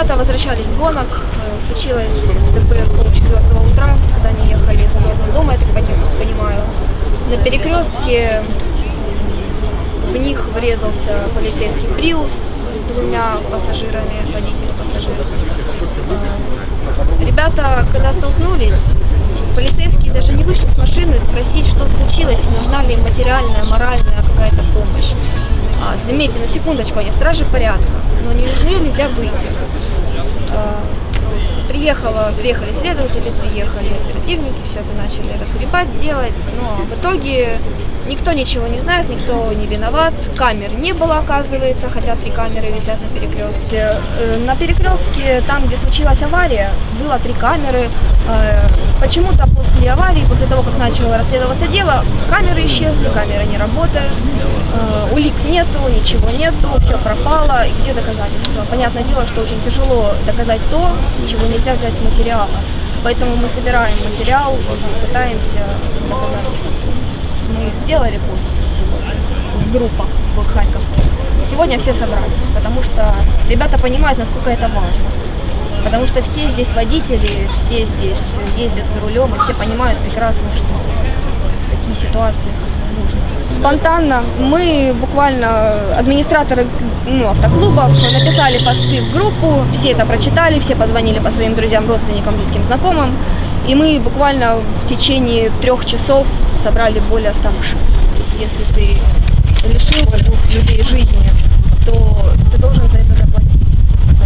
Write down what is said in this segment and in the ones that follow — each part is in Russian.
Ребята возвращались с гонок, э, случилось в полчетвертого утра, когда они ехали в сторону дома, я так пони- понимаю. На перекрестке в них врезался полицейский Приус с двумя пассажирами, водитель пассажир. Э, Ребята, когда столкнулись, полицейские даже не вышли с машины спросить, что случилось, нужна ли им материальная, моральная какая-то помощь. А, заметьте, на секундочку, они стражи порядка, но не нее нельзя выйти. А, Приехала, приехали следователи, приехали оперативники, все это начали разгребать, делать, но в итоге никто ничего не знает, никто не виноват, камер не было, оказывается, хотя три камеры висят на перекрестке. Э, На перекрестке, там, где случилась авария, было три камеры. Э, Почему-то после аварии, после того, как начало расследоваться дело, камеры исчезли, камеры не работают, э, улик нету, ничего нету, все пропало. И где доказательства? Понятное дело, что очень тяжело доказать то, с чего нельзя взять материала. Поэтому мы собираем материал пытаемся доказать. Мы сделали пост сегодня в группах в Харьковских. Сегодня все собрались, потому что ребята понимают, насколько это важно. Потому что все здесь водители, все здесь ездят за рулем, и все понимают прекрасно, что такие ситуации нужно. Спонтанно мы буквально администраторы ну, автоклубов написали посты в группу, все это прочитали, все позвонили по своим друзьям, родственникам, близким, знакомым. И мы буквально в течение трех часов собрали более 100 машин. Если ты лишил двух людей жизни, то ты должен за это заплатить.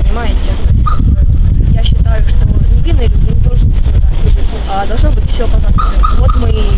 Понимаете? Я считаю, что невинные люди не должны страдать, а должно быть все по закону. Вот мы и